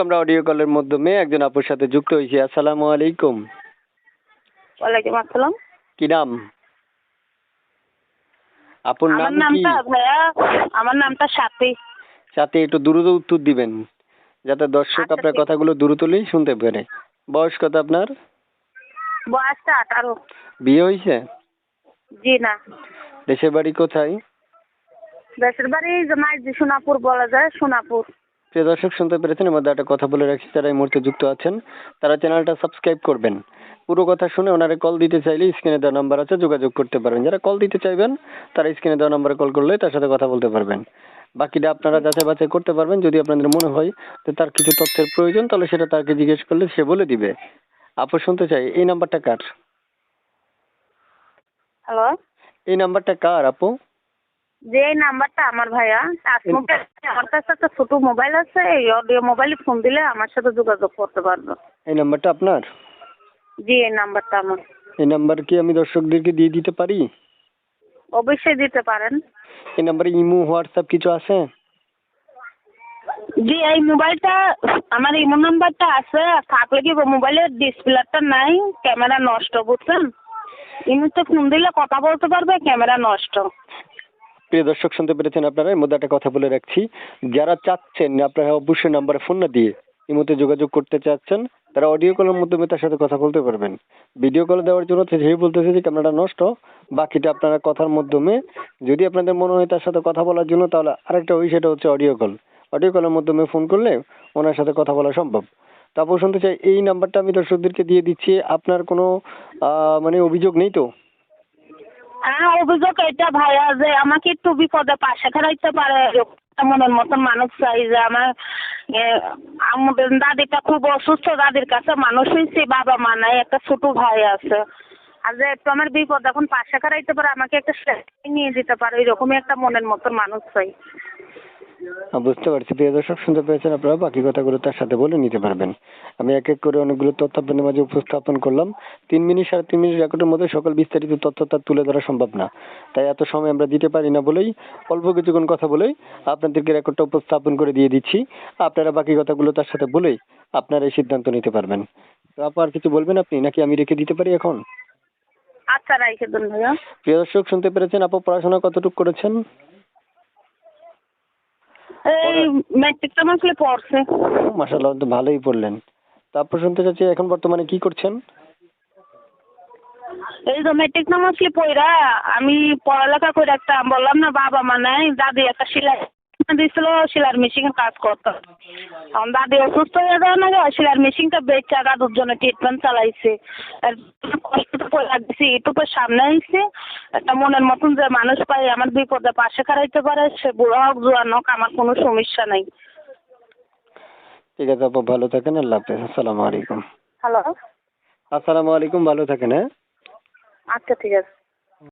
আমরা অডিও কলের মাধ্যমে একজন আপুর সাথে যুক্ত হয়েছি। আসসালামু আলাইকুম। ওয়ালাইকুম আসসালাম। কি নাম? আপুর আমার নাম কি? নামটা ভাইয়া আমার নামটা সাথী। সাথে একটু দ্রুত উত্তর দিবেন যাতে দর্শক আচ্ছা, আপনার ঠিক- কথাগুলো দ্রুতলেই শুনতে পারে। বয়স কত আপনার? বয়সটা আঠারো। বিয়ে হয়েছে? জি না। দেশের বাড়ি কোথায়? দেশের বাড়ি মাইজি সোনাপুর বলা যায় সোনাপুর। প্রিয় দর্শক শুনতে পেরেছেন? এর মধ্যে একটা কথা বলে রাখি যারা এই মুহূর্তে যুক্ত আছেন তারা চ্যানেলটা সাবস্ক্রাইব করবেন। পুরো কথা শুনে ওনারে কল দিতে চাইলে স্ক্রিনে দেওয়া নাম্বার আছে যোগাযোগ করতে পারবেন। যারা কল দিতে চাইবেন তারা স্ক্রিনে দেওয়া নাম্বারে কল করলে তার সাথে কথা বলতে পারবেন। বাকিটা আপনারা যাচাই বাছাই করতে পারবেন যদি আপনাদের মনে হয় যে তার কিছু তথ্যের প্রয়োজন তাহলে সেটা তাকে জিজ্ঞেস করলে সে বলে দিবে। আপু শুনতে চাই এই নাম্বারটা কার? হ্যালো এই নাম্বারটা কার আপু? যে এই নাম্বারটা আমার ভাইয়া আমার কাছে একটা ছোট মোবাইল আছে এই অডিও মোবাইলে ফোন দিলে আমার সাথে যোগাযোগ করতে পারবে। এই নাম্বারটা আপনার? জি এই নাম্বারটা আমার। এই নাম্বার কি আমি দর্শকদেরকে দিয়ে দিতে পারি? অবশ্যই দিতে পারেন। এই নাম্বারে ইমো হোয়াটসঅ্যাপ কিছু আছে? জি এই মোবাইলটা আমার ইমো নাম্বারটা আছে। থাকলে কি মোবাইলের ডিসপ্লেটা নাই ক্যামেরা নষ্ট বুঝছেন? ইমোতে ফোন দিলে কথা বলতে পারবে ক্যামেরা নষ্ট। প্রিয় দর্শক, শুনতে পেরেছেন আপনারা? এর মধ্যে একটা কথা বলে রাখছি। যারা চাচ্ছেন, আপনারা অবশ্যই নাম্বারে ফোন না দিয়ে মধ্যে যোগাযোগ করতে চাচ্ছেন। তারা অডিও কলের মাধ্যমে তার সাথে কথা বলতে পারবেন। ভিডিও কল দেওয়ার জন্য সেই বলতেছে যে ক্যামেরাটা নষ্ট। বাকিটা আপনারা কথার মাধ্যমে যদি আপনাদের মনে হয় তার সাথে কথা বলার জন্য, তাহলে আরেকটা ওই সেটা হচ্ছে অডিও কল অডিও কলের মাধ্যমে ফোন করলে ওনার সাথে কথা বলা সম্ভব। তারপর শুনতে চাই, এই নাম্বারটা আমি দর্শকদেরকে দিয়ে দিচ্ছি। আপনার কোনো মানে অভিযোগ নেই তো? হ্যাঁ অভিযোগ এটা ভাইয়া যে আমাকে একটু বিপদে পাশে খারাইতে পারে মনের মতন মানুষ চাই যে আমার আমাদের দাদিটা খুব অসুস্থ, দাদির কাছে মানুষ হয়েছে বাবা মা নাই, একটা ছোট ভাই আছে। আর যে একটু আমার বিপদ, এখন পাশে খারাইতে পারে, আমাকে একটা নিয়ে যেতে পারে, এরকমই একটা মনের মতন মানুষ চাই। বুঝতে পারছি। প্রিয় দর্শক শুনতে পেয়েছেন আপনারা বাকি কথাগুলো তার সাথে বলে নিতে পারবেন। আমি এক এক করে অনেকগুলো তথ্য আপনাদের মাঝে উপস্থাপন করলাম। তিন মিনিট সাড়ে তিন মিনিট রেকর্ডের মধ্যে সকল বিস্তারিত তথ্য তার তুলে ধরা সম্ভব না। তাই এত সময় আমরা দিতে পারি না বলেই অল্প কিছুক্ষণ কথা বলেই আপনাদেরকে রেকর্ডটা উপস্থাপন করে দিয়ে দিচ্ছি। আপনারা বাকি কথাগুলো তার সাথে বলেই আপনারা এই সিদ্ধান্ত নিতে পারবেন। তো আপু আর কিছু বলবেন আপনি? নাকি আমি রেখে দিতে পারি এখন? আচ্ছা রাইখে দেন ভাইয়া। প্রিয় দর্শক শুনতে পেরেছেন আপু পড়াশোনা কতটুকু করেছেন? এই ম্যাট্রিকটা মাসলে পড়ছে। মাসাল্লাহ তো ভালোই পড়লেন। তারপর শুনতে চাচ্ছি এখন বর্তমানে কি করছেন? এই তো ম্যাট্রিক নাম আসলে পড়া আমি পড়ালেখা করে একটা বললাম না বাবা মা নাই দাদি একটা সেলাই দিয়েছিল সেলার মেশিনের কাজ করতো। দাদি অসুস্থ হয়ে যাওয়ার না সেলার মেশিনটা বেচা দাদুর জন্য ট্রিটমেন্ট চালাইছে। আর কষ্টটা করে দিছি ইউটিউবের সামনে আইছে। একটা মনের মতন যে মানুষ পাই আমার বিপদে পাশে খারাইতে পারে সে বুড়ো হোক জোয়ান হোক আমার কোনো সমস্যা নেই। ঠিক আছে আপু ভালো থাকেন আল্লাহ হাফেজ। আসসালামু আলাইকুম। হ্যালো। আসসালামু আলাইকুম ভালো থাকেন হ্যাঁ? আচ্ছা ঠিক আছে।